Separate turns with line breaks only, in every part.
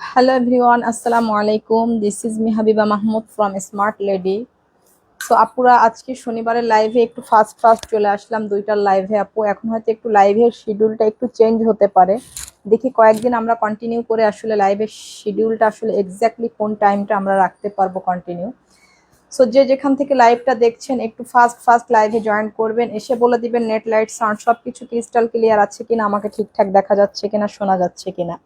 Hello everyone আসসালামু আলাইকুম this is me Habiba Mahmud from smart lady so আপুরা, আজকে শনিবারের লাইভে একটু ফাস্ট ফাস্ট চলে আসলাম। দুইটার লাইভে আপু। এখন হয়তো একটু লাইভের শিডিউলটা একটু চেঞ্জ হতে পারে। দেখি কয়েকদিন আমরা কন্টিনিউ করে আসলে লাইভের শিডিউলটা আসলে এক্স্যাক্টলি কোন টাইমটা আমরা রাখতে পারব কন্টিনিউ সো যে যেখান থেকে লাইভটা দেখছেন, একটু ফাস্ট ফাস্ট লাইভে জয়েন করবেন, এসে বলে দিবেন নেট লাইট সাউন্ড সব কিছু ক্রিস্টাল ক্লিয়ার আছে কিনা, আমাকে ঠিকঠাক দেখা যাচ্ছে কিনা, শোনা যাচ্ছে কিনা।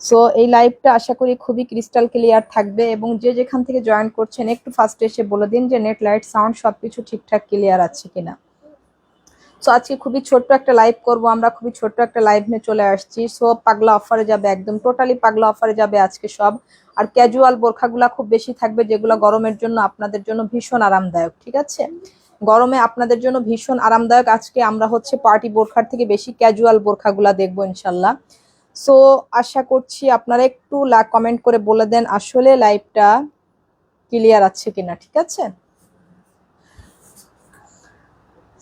সো এই লাইভটা আশা করি খুবই ক্রিস্টাল ক্লিয়ার থাকবে এবং যে যেখান থেকে জয়েন করছেন, একটু ফার্স্ট এসে বলে দিন যে নেট লাইট সাউন্ড সব কিছু ঠিকঠাক ক্লিয়ার আছে কিনা। সো আজকে খুবই ছোট্ট একটা লাইভ করব। আমরা খুবই ছোট্ট একটা লাইভ নিয়ে চলে আসছি। সো পাগলা অফারে যাবে একদম। টোটালি পাগলা অফারে যাবে আজকে সব। আর ক্যাজুয়াল বোরখাগুলা খুব বেশি থাকবে, যেগুলো গরমের জন্য আপনাদের জন্য ভীষণ আরামদায়ক, ঠিক আছে? গরমে আপনাদের জন্য ভীষণ আরামদায়ক। আজকে আমরা হচ্ছে পার্টি বোরখার থেকে বেশি ক্যাজুয়াল বোরখাগুলা দেখব ইনশাল্লাহ সো আশা করছি আপনারা একটু কমেন্ট করে বলে দেন আসলে লাইভটা ক্লিয়ার আছে কিনা, ঠিক আছে?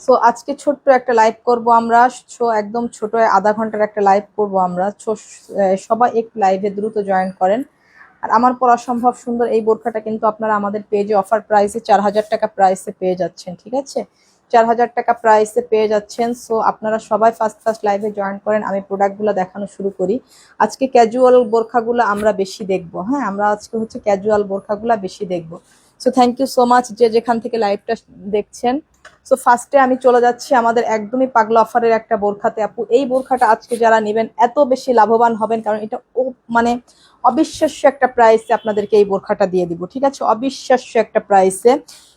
সো আজকে ছোট্ট একটা লাইভ করব আমরা। সো একদম ছোট আধা ঘণ্টার একটা লাইভ করব আমরা। সবাই একটু লাইভে দ্রুত জয়েন করেন। আর আমার পর অসম্ভব সুন্দর, এই বোরখাটা কিন্তু আপনারা আমাদের পেজে অফার প্রাইসে চার হাজার টাকা প্রাইসে পেয়ে যাচ্ছেন, ঠিক আছে? চার হাজার টাকা প্রাইসে পেয়ে যাচ্ছেন। সো আপনারা সবাই ফার্স্ট ফার্স্ট লাইভে জয়েন করেন। আমি প্রোডাক্টগুলো দেখানো শুরু করি। আজকে ক্যাজুয়াল বোরখাগুলো আমরা বেশি দেখব হ্যাঁ? আমরা আজকে হচ্ছে ক্যাজুয়াল বোরখাগুলো বেশি দেখব। So thank you so much যে যেখান থেকে লাইভটা দেখছেন। সো ফার্স্টে আমি চলে যাচ্ছি আমাদের একদমই পাগলা অফারের একটা বোরখাতে। আপু, এই বোরখাটা আজকে যারা নেবেন, এত বেশি লাভবান হবেন, কারণ এটা ও মানে অবিশ্বাস্য একটা প্রাইসে আপনাদেরকে এই বোরখাটা দিয়ে দিব, ঠিক আছে? অবিশ্বাস্য একটা প্রাইসে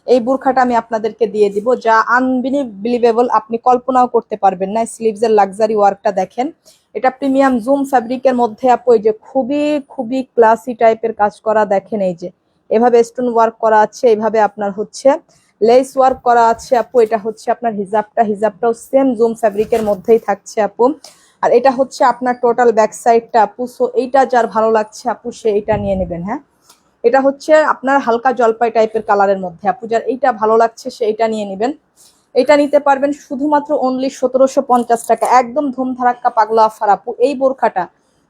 এই বোরখাটা আমি আপনাদেরকে দিয়ে দিব, যা আনবিলিভেবল আপনি কল্পনাও করতে পারবেন না। স্লিভসের লাক্সারি ওয়ার্কটা দেখেন। এটা প্রিমিয়াম জুম ফ্যাব্রিকের মধ্যে আপু, এই যে খুবই খুবই ক্লাসি টাইপের কাজ করা দেখেন, এই যে। এভাবে স্টোন ওয়ার্ক করা আছে এইভাবে আপনার হচ্ছে লেস ওয়ার্ক করা আছে আপু, এটা হচ্ছে আপনার হিজাবটা, হিজাবটাও সেম জুম ফ্যাব্রিকের মধ্যেই থাকছে আপু। আর এটা হচ্ছে আপনার টোটাল ব্যাক সাইডটা আপু সো এইটা যার ভালো লাগছে আপু, সে এটা নিয়ে নেবেন হ্যাঁ? এটা হচ্ছে আপনার হালকা জলপাই টাইপের কালারের মধ্যে আপু, যার এইটা ভালো লাগছে সে এইটা নিয়ে নেবেন। এটা নিতে পারবেন শুধুমাত্র অনলি সতেরোশো পঞ্চাশ টাকা, একদম ধুমধারাক্কা পাগলা অফার আপু। এই বোরখাটা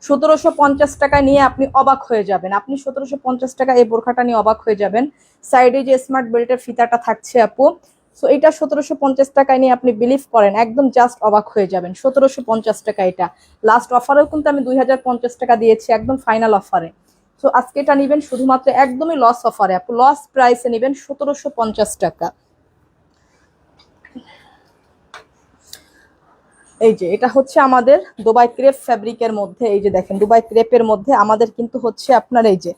সতেরোশো পঞ্চাশ টাকা নিয়ে আপনি অবাক হয়ে যাবেন। আপনি সতেরোশো পঞ্চাশ টাকা এই বোরখাটা নিয়ে অবাক হয়ে যাবেন। সাইডে যে স্মার্ট বেল্টের ফিতাটা থাকছে আপু সো এটা সতেরোশো পঞ্চাশ টাকায় নিয়ে আপনি বিলিভ করেন, একদম জাস্ট অবাক হয়ে যাবেন। সতেরোশো পঞ্চাশ টাকা এটা। লাস্ট অফারেও কিন্তু আমি দুই হাজার পঞ্চাশ টাকা দিয়েছি একদম ফাইনাল অফারে সো আজকে এটা নেবেন শুধুমাত্র একদমই লস অফারে আপু। লস প্রাইসে নেবেন সতেরোশো পঞ্চাশ টাকা। এই যে, এটা হচ্ছে আমাদের দুবাই ক্রেপ ফ্যাব্রিকের মধ্যে, এই যে দেখেন, দুবাই ক্রেপের মধ্যে আমাদের কিন্তু হচ্ছে আপনার এই যে,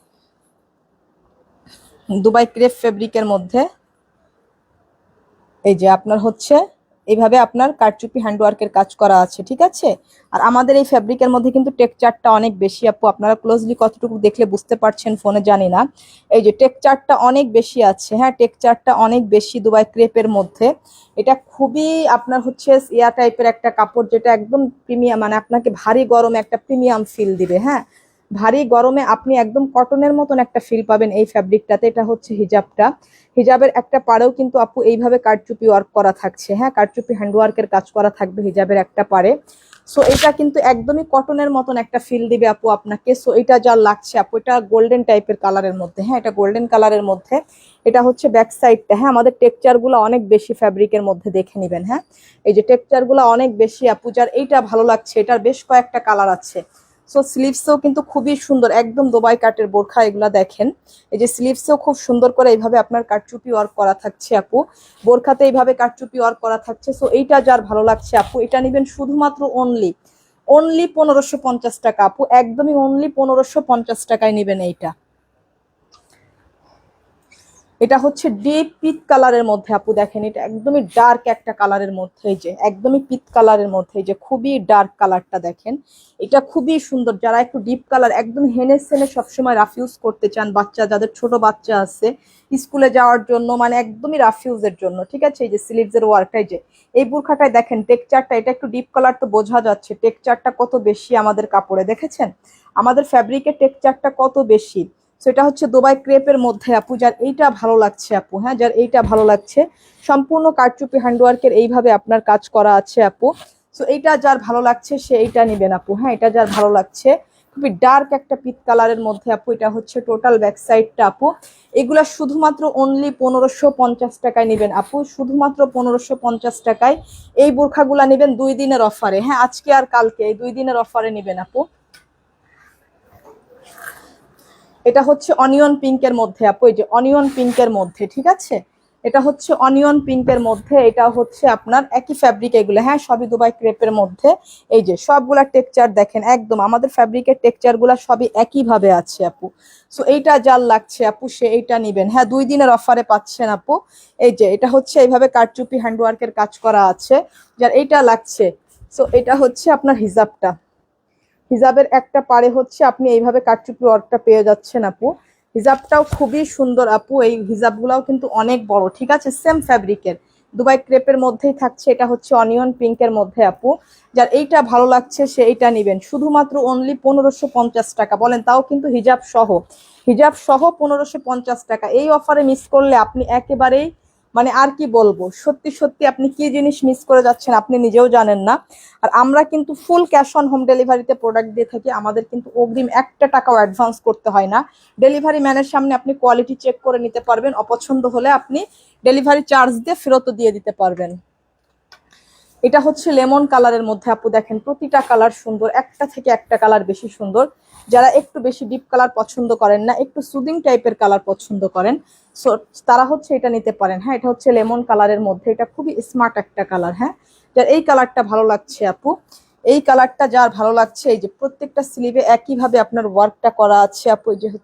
দুবাই ক্রেপ ফ্যাব্রিকের মধ্যে, এই যে আপনার হচ্ছে এইভাবে আপনার কারচুপি হ্যান্ডওয়ার্কের কাজ করা আছে, ঠিক আছে? আর আমাদের এই ফ্যাব্রিকের মধ্যে কিন্তু টেকচারটা অনেক বেশি, আপু। আপনারা ক্লোজলি কতটুকু দেখলে বুঝতে পারছেন ফোনে জানি না। এই যে টেকচারটা অনেক বেশি আছে হ্যাঁ টেকচারটা অনেক বেশি দুবাই ক্রেপের মধ্যে। এটা খুবই আপনার হচ্ছে এয়ার টাইপের একটা কাপড়, যেটা একদম প্রিমিয়াম মানে আপনাকে ভারী গরমে একটা প্রিমিয়াম ফিল দিবে হ্যাঁ? ভারী গরমে আপনি একদম কটনের মতন একটা ফিল পাবেন এই ফ্যাব্রিকটাতে এটা হচ্ছে হিজাবটা হিজাবের একটা পাড়েও কিন্তু আপু এইভাবে কারচুপি ওয়ার্ক করা থাকছে। হ্যাঁ কারচুপি হ্যান্ডওয়ার্কের কাজ করা থাকবে হিজাবের একটা পাড়ে। সো এটা কিন্তু একদমই কটনের মতন একটা ফিল দিবে আপু আপনাকে। সো এটা যা লাগছে আপু, এটা গোল্ডেন টাইপের কালারের মধ্যে। হ্যাঁ এটা গোল্ডেন কালারের মধ্যে। এটা হচ্ছে ব্যাক সাইডটা হ্যাঁ আমাদের টেক্সচারগুলো অনেক বেশি ফ্যাব্রিকের মধ্যে দেখে নেবেন। হ্যাঁ এই যে টেক্সচারগুলো অনেক বেশি আপু, যার এইটা ভালো লাগছে, এটার বেশ কয়েকটা কালার আছে। সো স্লিভসেও কিন্তু খুবই সুন্দর, একদম দোবাই কাটের বোরখা এগুলা দেখেন। এই যে স্লিভসও খুব সুন্দর করে এইভাবে আপনার কাটচুপি ওয়ার্ক করা থাকছে আপু। বোরখাতে এইভাবে কাটচুপি ওয়ার্ক করা থাকছে। সো এইটা যার ভালো লাগছে আপু, এটা নেবেন শুধুমাত্র অনলি অনলি পনেরোশো পঞ্চাশ টাকা আপু, একদমই অনলি পনেরোশো পঞ্চাশ টাকায় নেবেন এইটা। এটা হচ্ছে ডিপ পিত কালারের মধ্যে, আপু দেখেন, এটা একদমই ডার্ক একটা কালারের মধ্যে যে, একদমই পিত কালারের মধ্যে যে, খুবই ডার্ক কালারটা দেখেন। এটা খুবই সুন্দর, যারা একটু ডিপ কালার একদম হেনে সেনে সবসময় রাফ ইউজ করতে চান, বাচ্চা, যাদের ছোট বাচ্চা আছে স্কুলে যাওয়ার জন্য মানে একদমই রাফ ইউজের জন্য, ঠিক আছে? এই যে সিলিপসের ওয়ার্কটাই যে, এই বুরখাটায় দেখেন টেকচারটা এটা একটু ডিপ কালার তো বোঝা যাচ্ছে টেকচারটা কত বেশি আমাদের কাপড়ে, দেখেছেন? আমাদের ফ্যাব্রিকের টেকচারটা কত বেশি? সেটা হচ্ছে দুবাই ক্রেপের মধ্যে, আপু, যার এইটা ভালো লাগছে, আপু হ্যাঁ যার এইটা ভালো লাগছে। সম্পূর্ণ কারচুপি হ্যান্ডওয়ার্কের এইভাবে আপনার কাজ করা আছে, আপু। সো এইটা যার ভালো লাগছে, সে এইটা নিবেন, আপু হ্যাঁ এটা যার ভালো লাগছে। খুবই ডার্ক একটা পিত কালারের মধ্যে, আপু, এটা হচ্ছে টোটাল ব্যাক সাইডটা আপু। এগুলা শুধুমাত্র অনলি পনেরোশো পঞ্চাশ টাকায় নেবেন, আপু। শুধুমাত্র পনেরোশো পঞ্চাশ টাকায় এই বোরখাগুলা নেবেন দুই দিনের অফারে হ্যাঁ আজকে আর কালকে, এই দুই দিনের অফারে নেবেন, আপু। এটা হচ্ছে অনিয়ন পিঙ্কের মধ্যে, আপু, এই যে অনিয়ন পিঙ্কের মধ্যে, ঠিক আছে? এটা হচ্ছে অনিয়ন পিঙ্কের মধ্যে, এটা হচ্ছে আপনার একই ফ্যাব্রিক এগুলো হ্যাঁ সবই দুবাই ক্রেপের মধ্যে। এই যে সবগুলা টেক্সচার দেখেন, একদম আমাদের ফ্যাব্রিকের টেক্সচারগুলা সবই একই ভাবে আছে, আপু। সো এইটা যার লাগছে, আপু, সে এইটা নিবেন। হ্যাঁ দুই দিনের অফারে পাচ্ছেন, আপু। এই যে, এটা হচ্ছে এইভাবে কারচুপি হ্যান্ডওয়ার্কের কাজ করা আছে। যার এইটা লাগছে সো এটা হচ্ছে আপনার হিজাবটা। হিজাবের একটা পারে হচ্ছে, আপনি এইভাবে কারচুপি ওয়ার্কটা পেয়ে যাচ্ছেন আপু। হিজাবটাও খুবই সুন্দর আপু, এই হিজাবগুলাও কিন্তু অনেক বড়, ঠিক আছে? সেম ফ্যাব্রিকের দুবাই ক্রেপের মধ্যেই থাকছে, এটা হচ্ছে অনিয়ন পিঙ্কের মধ্যে আপু। যার এইটা ভালো লাগছে, সে এইটা নেবেন। শুধুমাত্র অনলি পনেরোশো পঞ্চাশ টাকা, বলেন তাও কিন্তু হিজাব সহ হিজাব সহ পনেরোশো পঞ্চাশ টাকা। এই অফারে মিস করলে আপনি একেবারেই মানে আর কি বলব? সত্যি সত্যি আপনি কি জিনিস মিস করে যাচ্ছেন আপনি নিজেও জানেন না। আর আমরা কিন্তু ফুল ক্যাশ অন হোম ডেলিভারিতে প্রোডাক্ট দিয়ে থাকি, আমাদের কিন্তু অগ্রিম একটা টাকাও অ্যাডভান্স করতে হয় না। ডেলিভারি ম্যানের সামনে আপনি কোয়ালিটি চেক করে নিতে পারবেন, অপছন্দ হলে আপনি ডেলিভারি চার্জ দিয়ে ফেরতও দিয়ে দিতে পারবেন। এটা হচ্ছে লেমন কালারের মধ্যে আপু দেখেন, প্রতিটা কালার সুন্দর, একটা থেকে একটা কালার বেশি সুন্দর। যারা একটু বেশি ডিপ কালার পছন্দ করেন না, একটু সুদিং টাইপের কালার পছন্দ করেন সো তারা হচ্ছে এটা নিতে পারেন। হ্যাঁ এটা হচ্ছে লেমন কালারের মধ্যে, এটা খুবই স্মার্ট একটা কালার হ্যাঁ। যার এই কালারটা ভালো লাগছে আপু। এই কালারটা যার ভালো লাগছে, এই যে প্রত্যেকটা স্লিভে একইভাবে আপনার ওয়ার্কটা করা আছে আপু যে